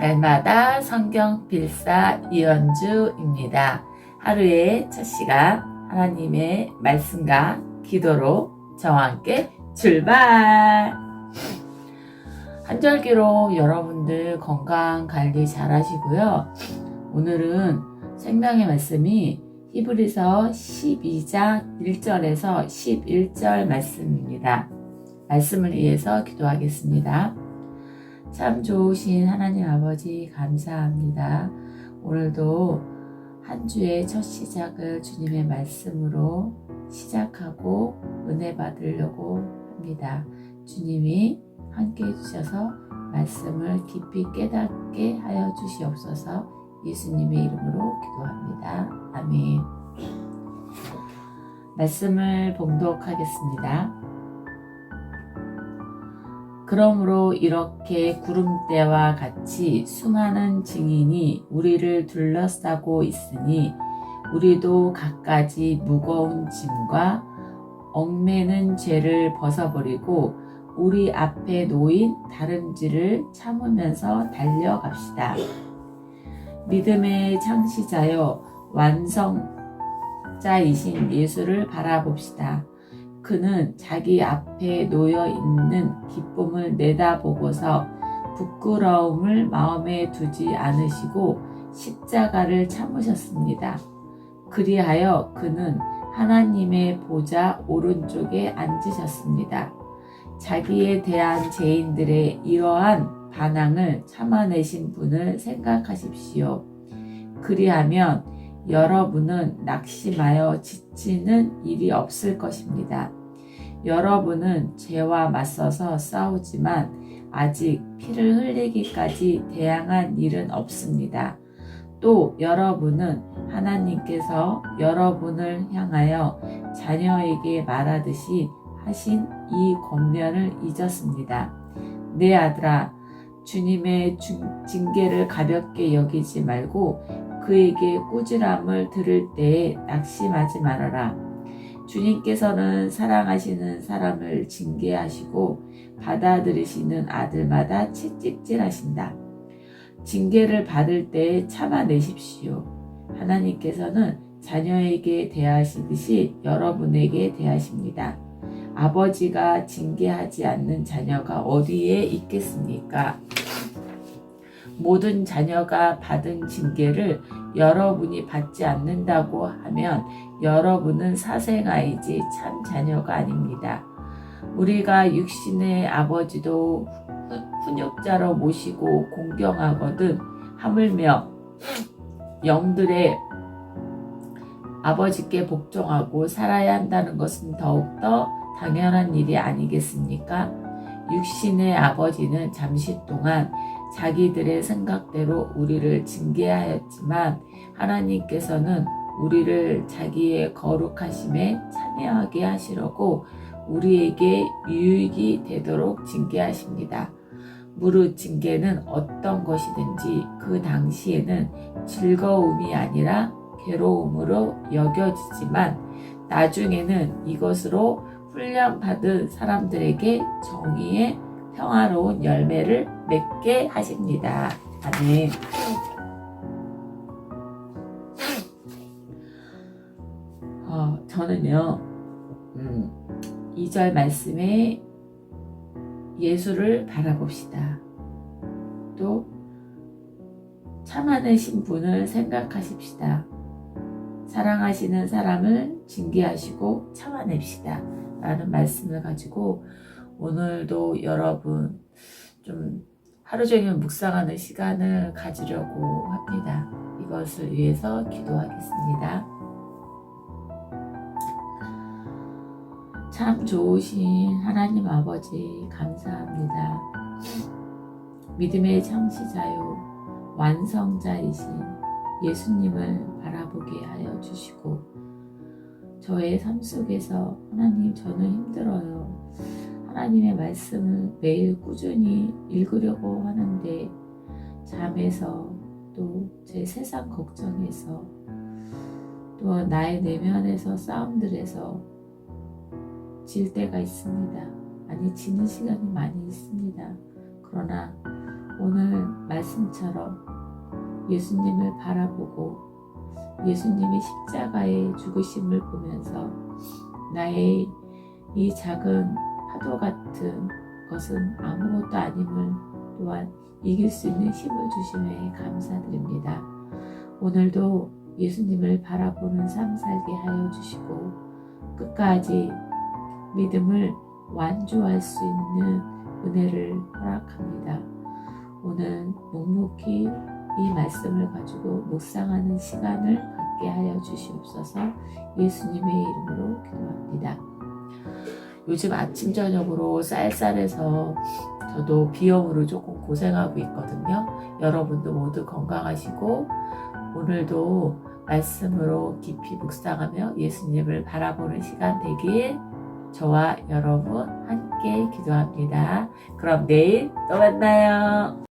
날마다 성경 필사 이연주입니다. 하루의 첫 시간 하나님의 말씀과 기도로 저와 함께 출발! 한절기로 여러분들 건강 관리 잘 하시고요. 오늘은 생명의 말씀이 히브리서 12장 1절에서 11절 말씀입니다. 말씀을 위해서 기도하겠습니다. 참 좋으신 하나님 아버지 감사합니다. 오늘도 한 주의 첫 시작을 주님의 말씀으로 시작하고 은혜 받으려고 합니다. 주님이 함께 해주셔서 말씀을 깊이 깨닫게 하여 주시옵소서 예수님의 이름으로 기도합니다. 아멘. 말씀을 봉독하겠습니다. 그러므로 이렇게 구름대와 같이 수많은 증인이 우리를 둘러싸고 있으니 우리도 갖가지 무거운 짐과 얽매는 죄를 벗어버리고 우리 앞에 놓인 다름질을 참으면서 달려갑시다. 믿음의 창시자여 완성자이신 예수를 바라봅시다. 그는 자기 앞에 놓여 있는 기쁨을 내다보고서 부끄러움을 마음에 두지 않으시고 십자가를 참으셨습니다. 그리하여 그는 하나님의 보좌 오른쪽에 앉으셨습니다. 자기에 대한 죄인들의 이러한 반항을 참아내신 분을 생각하십시오. 그리하면 여러분은 낙심하여 지치는 일이 없을 것입니다. 여러분은 죄와 맞서서 싸우지만 아직 피를 흘리기까지 대항한 일은 없습니다. 또 여러분은 하나님께서 여러분을 향하여 자녀에게 말하듯이 하신 이 권면을 잊었습니다. 내 아들아, 주님의 징계를 가볍게 여기지 말고 그에게 꾸지람을 들을 때에 낙심하지 말아라. 주님께서는 사랑하시는 사람을 징계하시고 받아들이시는 아들마다 채찍질하신다. 징계를 받을 때 참아내십시오. 하나님께서는 자녀에게 대하시듯이 여러분에게 대하십니다. 아버지가 징계하지 않는 자녀가 어디에 있겠습니까? 모든 자녀가 받은 징계를 여러분이 받지 않는다고 하면 여러분은 사생아이지 참 자녀가 아닙니다. 우리가 육신의 아버지도 훈육자로 모시고 공경하거든 하물며 영들의 아버지께 복종하고 살아야 한다는 것은 더욱더 당연한 일이 아니겠습니까? 육신의 아버지는 잠시 동안 자기들의 생각대로 우리를 징계하였지만 하나님께서는 우리를 자기의 거룩하심에 참여하게 하시려고 우리에게 유익이 되도록 징계하십니다. 무릇 징계는 어떤 것이든지 그 당시에는 즐거움이 아니라 괴로움으로 여겨지지만 나중에는 이것으로 훈련받은 사람들에게 정의의 평화로운 열매를 맺게 하십니다. 아멘. 어, 저는요, 음, 2절 말씀에 예수를 바라봅시다. 또, 참아내신 분을 생각하십시다. 사랑하시는 사람을 징계하시고 참아냅시다. 라는 말씀을 가지고 오늘도 여러분 좀 하루 종일 묵상하는 시간을 가지려고 합니다. 이것을 위해서 기도하겠습니다. 참 좋으신 하나님 아버지 감사합니다. 믿음의 창시자요 완성자이신 예수님을 바라보게 하여 주시고 저의 삶 속에서 하나님 저는 힘들어요. 하나님의 말씀을 매일 꾸준히 읽으려고 하는데 잠에서 또 제 세상 걱정에서 또 나의 내면에서 싸움들에서 질 때가 있습니다. 아니 지는 시간이 많이 있습니다. 그러나 오늘 말씀처럼 예수님을 바라보고 예수님의 십자가의 죽으심을 보면서 나의 이 작은 파도 같은 것은 아무것도 아님을 또한 이길 수 있는 힘을 주심에 감사드립니다. 오늘도 예수님을 바라보는 삶 살게 하여 주시고 끝까지 믿음을 완주할 수 있는 은혜를 허락합니다. 오늘 묵묵히 이 말씀을 가지고 묵상하는 시간을 갖게 하여 주시옵소서 예수님의 이름으로 기도합니다. 요즘 아침 저녁으로 쌀쌀해서 저도 비염으로 조금 고생하고 있거든요. 여러분도 모두 건강하시고 오늘도 말씀으로 깊이 묵상하며 예수님을 바라보는 시간 되길 저와 여러분 함께 기도합니다. 그럼 내일 또 만나요.